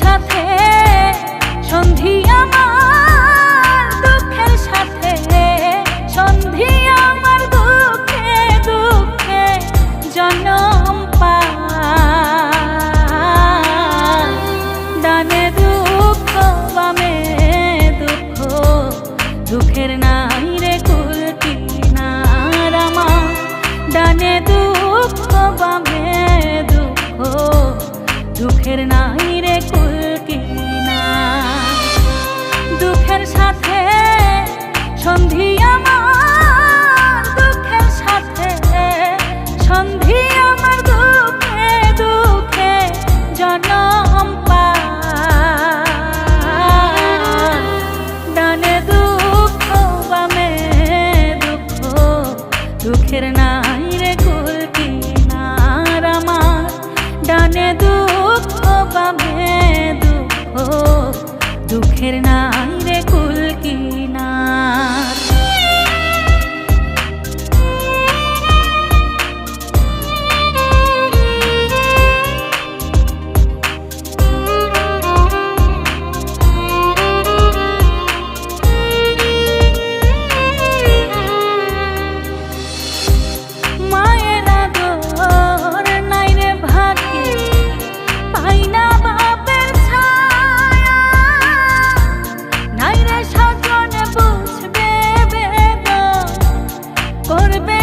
সাথে, সন্ধি আমার দুঃখের সাথে, সন্ধি আমার দুঃখে দুঃখে জন্ম দানে দুঃখ, বামে দুঃখ, দুঃখের নাই রে কুল কিনারামা ডানে দুঃখ, বামে দুঃখ, দুঃখের না সন্ধি আমার দুঃখের সাথে, সন্ধি দুঃখে দুঃখে জনম ডানে দুঃখ দুঃখ, দুঃখের নাই রে কুল কিনার ডানে দুঃখ, বামে দুঃখ, দুঃখের নাই করবে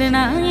eterna